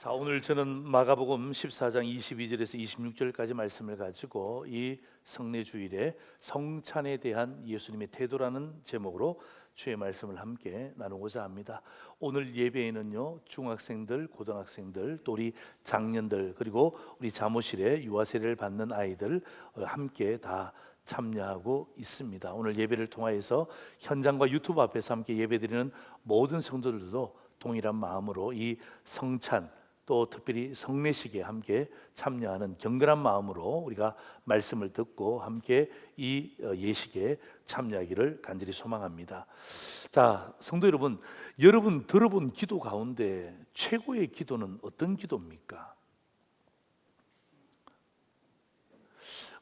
자, 오늘 저는 마가복음 14장 22절에서 26절까지 말씀을 가지고 이 성례 주일에 성찬에 대한 예수님의 태도라는 제목으로 주의 말씀을 함께 나누고자 합니다. 오늘 예배에는요 중학생들, 고등학생들, 또 우리 장년들 그리고 우리 자모실에 유아 세례를 받는 아이들 어, 함께 다 참여하고 있습니다. 오늘 예배를 통하여서 현장과 유튜브 앞에서 함께 예배드리는 모든 성도들도 동일한 마음으로 이 성찬 또 특별히 성례식에 함께 참여하는 경건한 마음으로 우리가 말씀을 듣고 함께 이 어, 예식에 참여하기를 간절히 소망합니다. 자, 성도 여러분, 여러분 들어본 기도 가운데 최고의 기도는 어떤 기도입니까?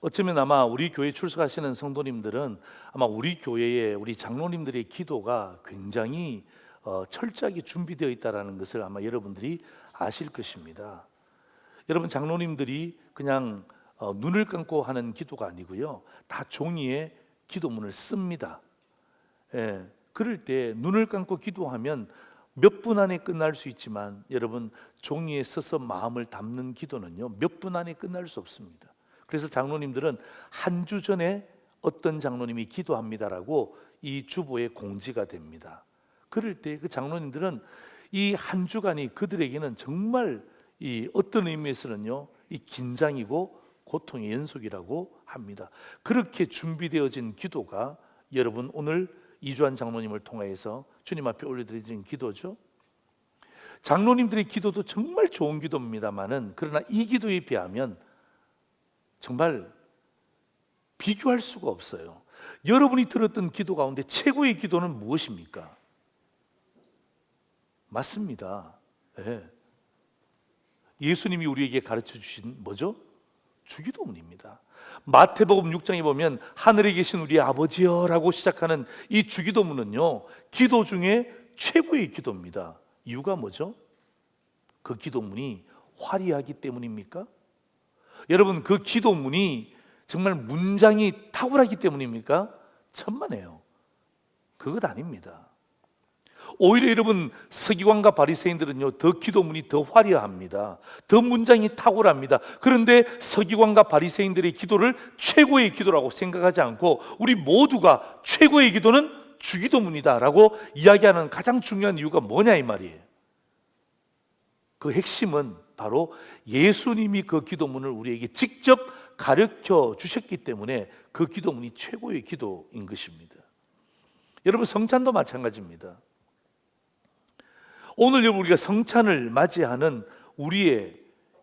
어쩌면 아마 우리 교회 출석하시는 성도님들은 아마 우리 교회의 우리 장로님들의 기도가 굉장히 어, 철저하게 준비되어 있다라는 것을 아마 여러분들이 아실 것입니다. 여러분 장로님들이 그냥 어, 눈을 감고 하는 기도가 아니고요, 다 종이에 기도문을 씁니다. 예, 그럴 때 눈을 감고 기도하면 몇 분 안에 끝날 수 있지만 여러분 종이에 써서 마음을 담는 기도는요 몇 분 안에 끝날 수 없습니다. 그래서 장로님들은 한 주 전에 어떤 장로님이 기도합니다라고 이 주보에 공지가 됩니다. 그럴 때 그 장로님들은 이 한 주간이 그들에게는 정말 이 어떤 의미에서는요 이 긴장이고 고통의 연속이라고 합니다. 그렇게 준비되어진 기도가 여러분 오늘 이주한 장로님을 통하여서 주님 앞에 올려드리는 기도죠. 장로님들의 기도도 정말 좋은 기도입니다만은 그러나 이 기도에 비하면 정말 비교할 수가 없어요. 여러분이 들었던 기도 가운데 최고의 기도는 무엇입니까? 맞습니다. 예. 예수님이 우리에게 가르쳐 주신 뭐죠? 주기도문입니다. 마태복음 6장에 보면 하늘에 계신 우리 아버지여라고 시작하는 이 주기도문은요. 기도 중에 최고의 기도입니다. 이유가 뭐죠? 그 기도문이 화려하기 때문입니까? 여러분 그 기도문이 정말 문장이 탁월하기 때문입니까? 천만에요. 그것 아닙니다. 오히려 여러분 서기관과 바리새인들은요 더 기도문이 더 화려합니다. 더 문장이 탁월합니다. 그런데 서기관과 바리새인들의 기도를 최고의 기도라고 생각하지 않고 우리 모두가 최고의 기도는 주기도문이다라고 이야기하는 가장 중요한 이유가 뭐냐 이 말이에요. 그 핵심은 바로 예수님이 그 기도문을 우리에게 직접 가르쳐 주셨기 때문에 그 기도문이 최고의 기도인 것입니다. 여러분 성찬도 마찬가지입니다. 오늘 우리가 성찬을 맞이하는 우리의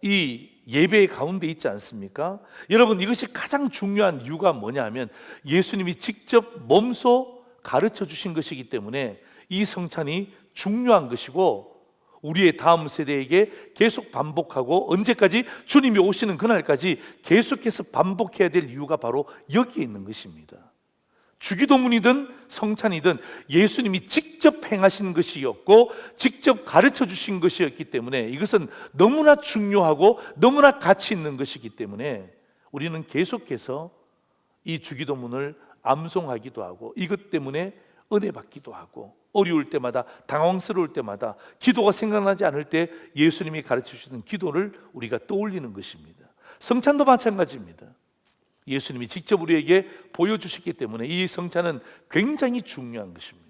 이 예배 가운데 있지 않습니까? 여러분 이것이 가장 중요한 이유가 뭐냐면 예수님이 직접 몸소 가르쳐 주신 것이기 때문에 이 성찬이 중요한 것이고 우리의 다음 세대에게 계속 반복하고 언제까지 주님이 오시는 그날까지 계속해서 반복해야 될 이유가 바로 여기에 있는 것입니다. 주기도문이든 성찬이든 예수님이 직접 행하신 것이었고 직접 가르쳐 주신 것이었기 때문에 이것은 너무나 중요하고 너무나 가치 있는 것이기 때문에 우리는 계속해서 이 주기도문을 암송하기도 하고 이것 때문에 은혜 받기도 하고 어려울 때마다 당황스러울 때마다 기도가 생각나지 않을 때 예수님이 가르쳐 주시는 기도를 우리가 떠올리는 것입니다. 성찬도 마찬가지입니다. 예수님이 직접 우리에게 보여주셨기 때문에 이 성찬은 굉장히 중요한 것입니다.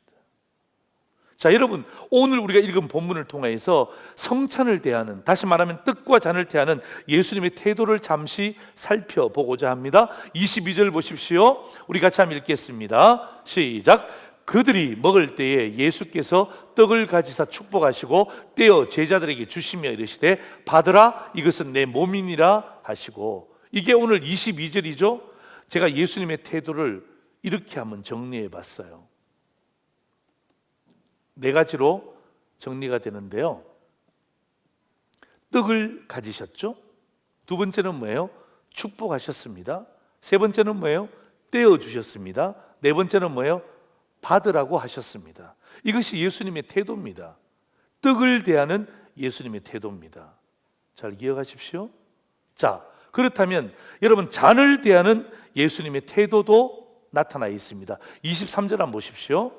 자, 여러분, 오늘 우리가 읽은 본문을 통해서 성찬을 대하는, 다시 말하면 뜻과 잔을 대하는 예수님의 태도를 잠시 살펴보고자 합니다. 22절 보십시오. 우리 같이 한번 읽겠습니다. 시작. 그들이 먹을 때에 예수께서 떡을 가지사 축복하시고 떼어 제자들에게 주시며 이르시되 받으라 이것은 내 몸이니라 하시고 이게 오늘 22절이죠. 제가 예수님의 태도를 이렇게 한번 정리해 봤어요. 네 가지로 정리가 되는데요. 떡을 가지셨죠? 두 번째는 뭐예요? 축복하셨습니다. 세 번째는 뭐예요? 떼어 주셨습니다. 네 번째는 뭐예요? 받으라고 하셨습니다. 이것이 예수님의 태도입니다. 떡을 대하는 예수님의 태도입니다. 잘 기억하십시오. 자, 그렇다면 여러분 잔을 대하는 예수님의 태도도 나타나 있습니다. 23절 한번 보십시오.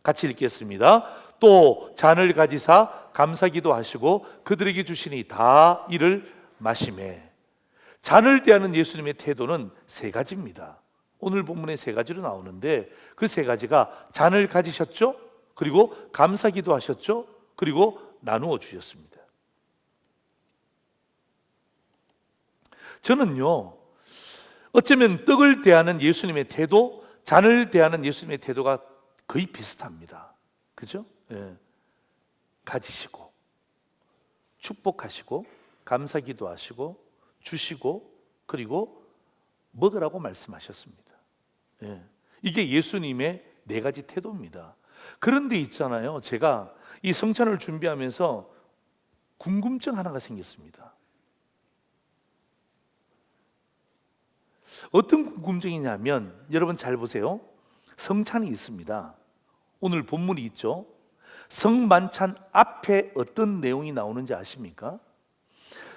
같이 읽겠습니다. 또 잔을 가지사 감사기도 하시고 그들에게 주시니 다 이를 마심에 잔을 대하는 예수님의 태도는 세 가지입니다. 오늘 본문에 세 가지로 나오는데 그 세 가지가 잔을 가지셨죠? 그리고 감사기도 하셨죠? 그리고 나누어 주셨습니다. 저는요, 어쩌면 떡을 대하는 예수님의 태도, 잔을 대하는 예수님의 태도가 거의 비슷합니다. 그죠? 예. 가지시고, 축복하시고, 감사 기도 하시고, 주시고, 그리고 먹으라고 말씀하셨습니다. 예. 이게 예수님의 네 가지 태도입니다. 그런데 있잖아요. 제가 이 성찬을 준비하면서 궁금증 하나가 생겼습니다. 어떤 궁금증이냐면 여러분 잘 보세요. 성찬이 있습니다. 오늘 본문이 있죠. 성만찬 앞에 어떤 내용이 나오는지 아십니까?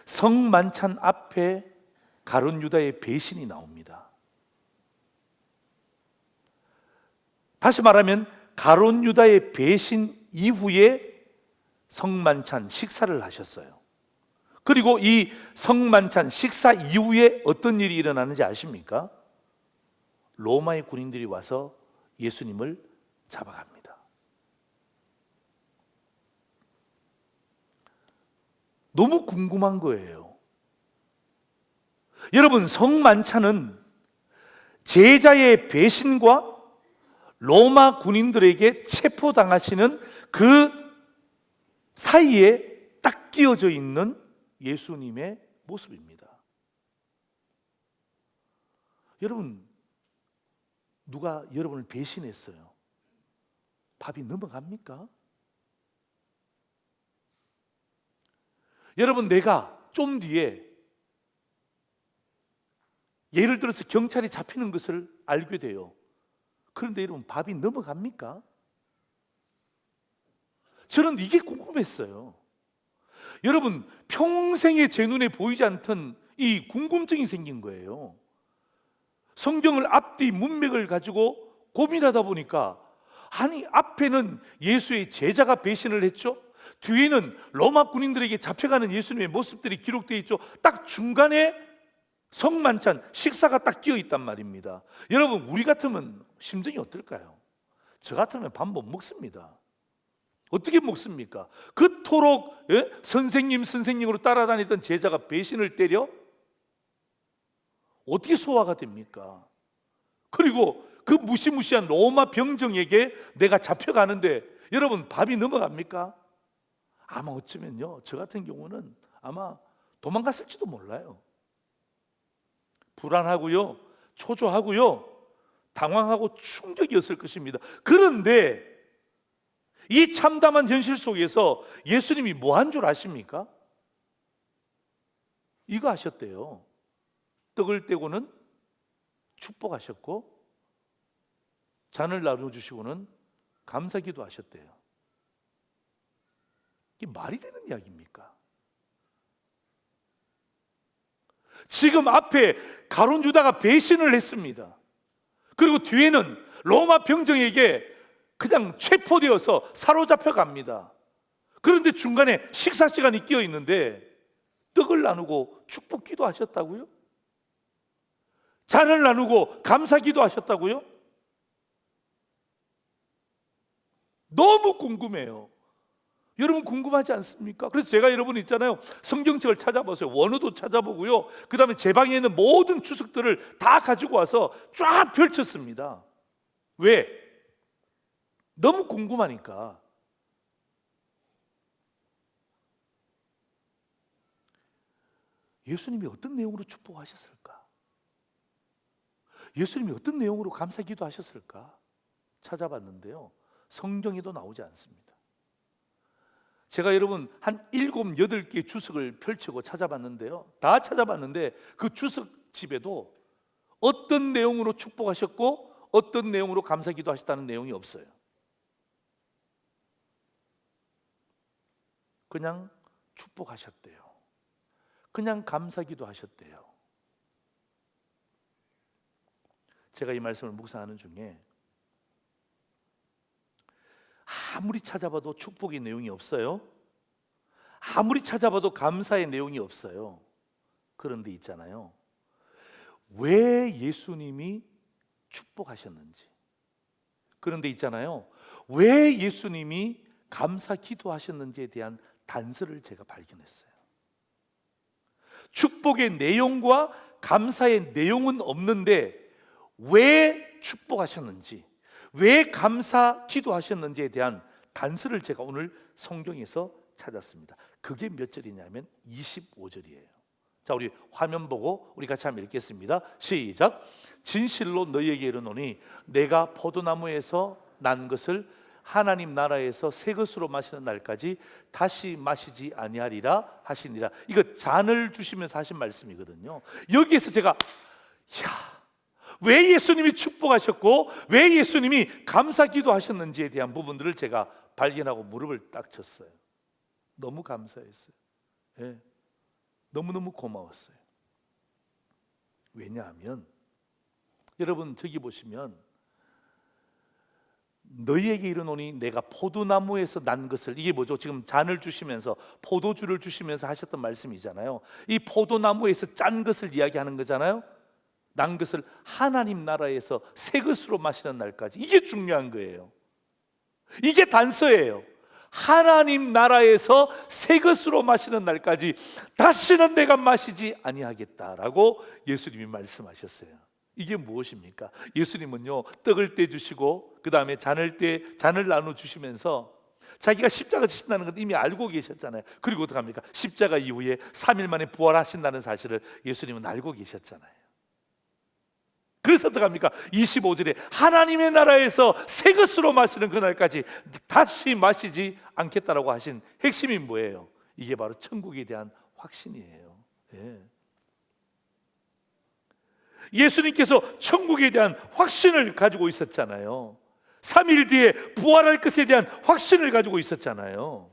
성만찬 앞에 가론 유다의 배신이 나옵니다. 다시 말하면 가론 유다의 배신 이후에 성만찬 식사를 하셨어요. 그리고 이 성만찬 식사 이후에 어떤 일이 일어나는지 아십니까? 로마의 군인들이 와서 예수님을 잡아갑니다. 너무 궁금한 거예요. 여러분, 성만찬은 제자의 배신과 로마 군인들에게 체포당하시는 그 사이에 딱 끼어져 있는 예수님의 모습입니다. 여러분, 누가 여러분을 배신했어요? 밥이 넘어갑니까? 여러분, 내가 좀 뒤에 예를 들어서 경찰이 잡히는 것을 알게 돼요. 그런데 여러분, 밥이 넘어갑니까? 저는 이게 궁금했어요. 여러분, 평생에 제 눈에 보이지 않던 이 궁금증이 생긴 거예요. 성경을 앞뒤 문맥을 가지고 고민하다 보니까 아니 앞에는 예수의 제자가 배신을 했죠. 뒤에는 로마 군인들에게 잡혀가는 예수님의 모습들이 기록되어 있죠. 딱 중간에 성만찬 식사가 딱 끼어 있단 말입니다. 여러분 우리 같으면 심정이 어떨까요? 저 같으면 밥 못 먹습니다. 어떻게 먹습니까? 그토록 예? 선생님 선생님으로 따라다니던 제자가 배신을 때려 어떻게 소화가 됩니까? 그리고 그 무시무시한 로마 병정에게 내가 잡혀가는데 여러분 밥이 넘어갑니까? 아마 어쩌면요 저 같은 경우는 아마 도망갔을지도 몰라요. 불안하고요, 초조하고요, 당황하고 충격이었을 것입니다. 그런데 이 참담한 현실 속에서 예수님이 뭐 한 줄 아십니까? 이거 하셨대요. 떡을 떼고는 축복하셨고 잔을 나눠 주시고는 감사 기도 하셨대요. 이게 말이 되는 이야기입니까? 지금 앞에 가론 유다가 배신을 했습니다. 그리고 뒤에는 로마 병정에게 그냥 체포되어서 사로잡혀 갑니다. 그런데 중간에 식사 시간이 끼어 있는데 떡을 나누고 축복 기도 하셨다고요? 잔을 나누고 감사 기도 하셨다고요? 너무 궁금해요. 여러분 궁금하지 않습니까? 그래서 제가 여러분 있잖아요. 성경책을 찾아보세요. 원어도 찾아보고요. 그 다음에 제 방에 있는 모든 추석들을 다 가지고 와서 쫙 펼쳤습니다. 왜? 너무 궁금하니까. 예수님이 어떤 내용으로 축복하셨을까? 예수님이 어떤 내용으로 감사 기도 하셨을까? 찾아봤는데요. 성경에도 나오지 않습니다. 제가 여러분 한 일곱 여덟 개 주석을 펼치고 찾아봤는데요. 다 찾아봤는데 그 주석집에도 어떤 내용으로 축복하셨고 어떤 내용으로 감사 기도 하셨다는 내용이 없어요. 그냥 축복하셨대요. 그냥 감사기도 하셨대요. 제가 이 말씀을 묵상하는 중에 아무리 찾아봐도 축복의 내용이 없어요. 아무리 찾아봐도 감사의 내용이 없어요. 그런데 있잖아요. 왜 예수님이 축복하셨는지. 그런데 있잖아요. 왜 예수님이 감사 기도하셨는지에 대한 단서를 제가 발견했어요. 축복의 내용과 감사의 내용은 없는데 왜 축복하셨는지, 왜 감사 기도하셨는지에 대한 단서를 제가 오늘 성경에서 찾았습니다. 그게 몇 절이냐면 25절이에요. 자, 우리 화면 보고 우리 같이 한번 읽겠습니다. 시작. 진실로 너희에게 이르노니 내가 포도나무에서 난 것을 하나님 나라에서 새 것으로 마시는 날까지 다시 마시지 아니하리라 하시니라. 이거 잔을 주시면서 하신 말씀이거든요. 여기에서 제가 야, 왜 예수님이 축복하셨고 왜 예수님이 감사 기도하셨는지에 대한 부분들을 제가 발견하고 무릎을 딱 쳤어요. 너무 감사했어요. 예. 너무너무 고마웠어요. 왜냐하면 여러분 저기 보시면 너희에게 이르노니 내가 포도나무에서 난 것을 이게 뭐죠? 지금 잔을 주시면서 포도주를 주시면서 하셨던 말씀이잖아요. 이 포도나무에서 짠 것을 이야기하는 거잖아요. 난 것을 하나님 나라에서 새 것으로 마시는 날까지 이게 중요한 거예요. 이게 단서예요. 하나님 나라에서 새 것으로 마시는 날까지 다시는 내가 마시지 아니하겠다라고 예수님이 말씀하셨어요. 이게 무엇입니까? 예수님은요 떡을 떼 주시고 그 다음에 잔을 떼 잔을 나눠 주시면서 자기가 십자가 지신다는 건 이미 알고 계셨잖아요. 그리고 어떻게 합니까? 십자가 이후에 3일 만에 부활하신다는 사실을 예수님은 알고 계셨잖아요. 그래서 어떡합니까? 25절에 하나님의 나라에서 새 것으로 마시는 그날까지 다시 마시지 않겠다라고 하신 핵심이 뭐예요? 이게 바로 천국에 대한 확신이에요. 예. 예수님께서 천국에 대한 확신을 가지고 있었잖아요. 3일 뒤에 부활할 것에 대한 확신을 가지고 있었잖아요.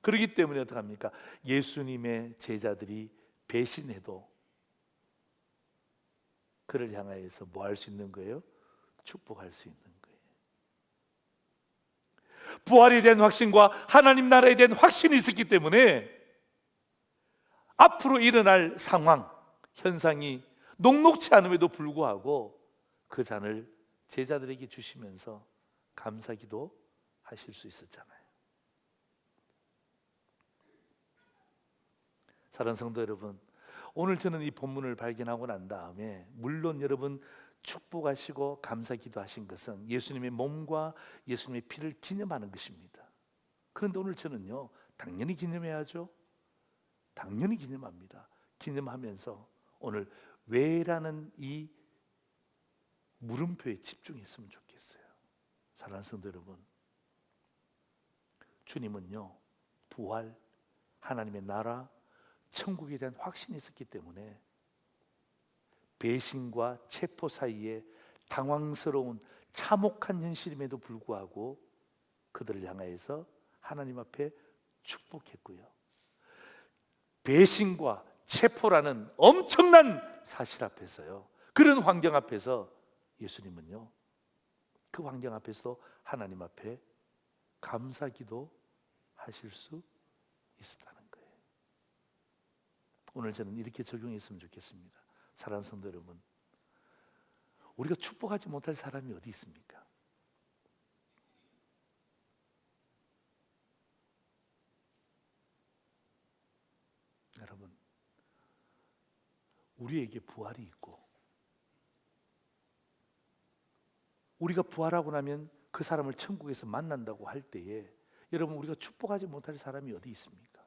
그렇기 때문에 어떡합니까? 예수님의 제자들이 배신해도 그를 향하여서 뭐 할 수 있는 거예요? 축복할 수 있는 거예요. 부활에 대한 확신과 하나님 나라에 대한 확신이 있었기 때문에 앞으로 일어날 상황, 현상이 녹록치 않음에도 불구하고 그 잔을 제자들에게 주시면서 감사기도 하실 수 있었잖아요. 사랑하는 성도 여러분, 오늘 저는 이 본문을 발견하고 난 다음에 물론 여러분 축복하시고 감사기도 하신 것은 예수님의 몸과 예수님의 피를 기념하는 것입니다. 그런데 오늘 저는요, 당연히 기념해야죠. 당연히 기념합니다. 기념하면서 오늘 왜라는 이 물음표에 집중했으면 좋겠어요. 사랑하는 성도 여러분, 주님은요 부활, 하나님의 나라, 천국에 대한 확신이 있었기 때문에 배신과 체포 사이에 당황스러운 참혹한 현실임에도 불구하고 그들을 향하여서 하나님 앞에 축복했고요. 배신과 체포라는 엄청난 사실 앞에서요. 그런 환경 앞에서 예수님은요. 그 환경 앞에서 하나님 앞에 감사 기도 하실 수 있었다는 거예요. 오늘 저는 이렇게 적용했으면 좋겠습니다. 사랑하는 성도 여러분. 우리가 축복하지 못할 사람이 어디 있습니까? 여러분 우리에게 부활이 있고 우리가 부활하고 나면 그 사람을 천국에서 만난다고 할 때에 여러분 우리가 축복하지 못할 사람이 어디 있습니까?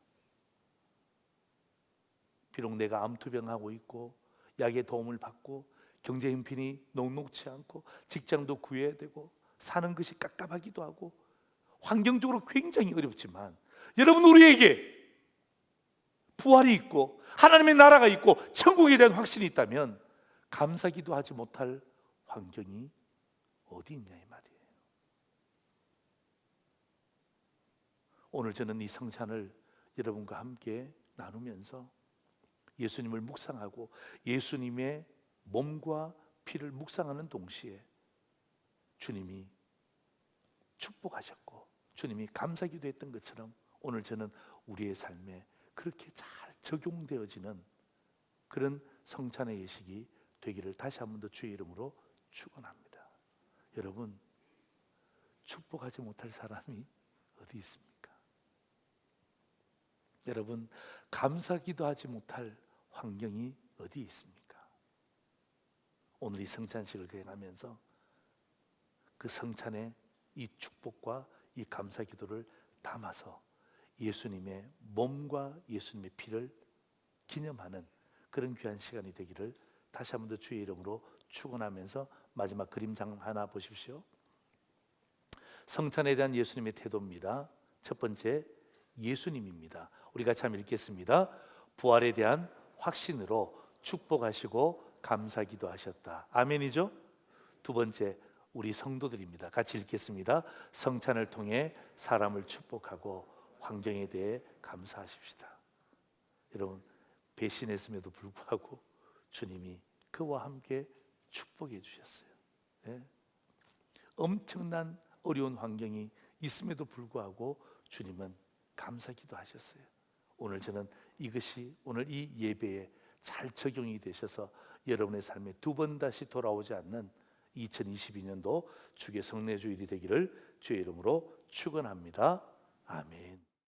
비록 내가 암투병하고 있고 약의 도움을 받고 경제 형편이 녹록치 않고 직장도 구해야 되고 사는 것이 깝깝하기도 하고 환경적으로 굉장히 어렵지만 여러분 우리에게 부활이 있고 하나님의 나라가 있고 천국에 대한 확신이 있다면 감사 기도 하지 못할 환경이 어디 있냐 이 말이에요. 오늘 저는 이 성찬을 여러분과 함께 나누면서 예수님을 묵상하고 예수님의 몸과 피를 묵상하는 동시에 주님이 축복하셨고 주님이 감사 기도 했던 것처럼 오늘 저는 우리의 삶에 그렇게 잘 적용되어지는 그런 성찬의 예식이 되기를 다시 한 번 더 주의 이름으로 축원합니다. 여러분 축복하지 못할 사람이 어디 있습니까? 여러분 감사기도 하지 못할 환경이 어디 있습니까? 오늘 이 성찬식을 거행하면서 그 성찬의 이 축복과 이 감사기도를 담아서 예수님의 몸과 예수님의 피를 기념하는 그런 귀한 시간이 되기를 다시 한 번 더 주의 이름으로 축원하면서 마지막 그림장 하나 보십시오. 성찬에 대한 예수님의 태도입니다. 첫 번째 예수님입니다. 우리 같이 한번 읽겠습니다. 부활에 대한 확신으로 축복하시고 감사기도 하셨다. 아멘이죠? 두 번째 우리 성도들입니다. 같이 읽겠습니다. 성찬을 통해 사람을 축복하고 환경에 대해 감사하십시다. 여러분 배신했음에도 불구하고 주님이 그와 함께 축복해 주셨어요. 예? 엄청난 어려운 환경이 있음에도 불구하고 주님은 감사기도 하셨어요. 오늘 저는 이것이 오늘 이 예배에 잘 적용이 되셔서 여러분의 삶에 두 번 다시 돌아오지 않는 2022년도 주의 성례 주일이 되기를 주의 이름으로 축원합니다. 아멘.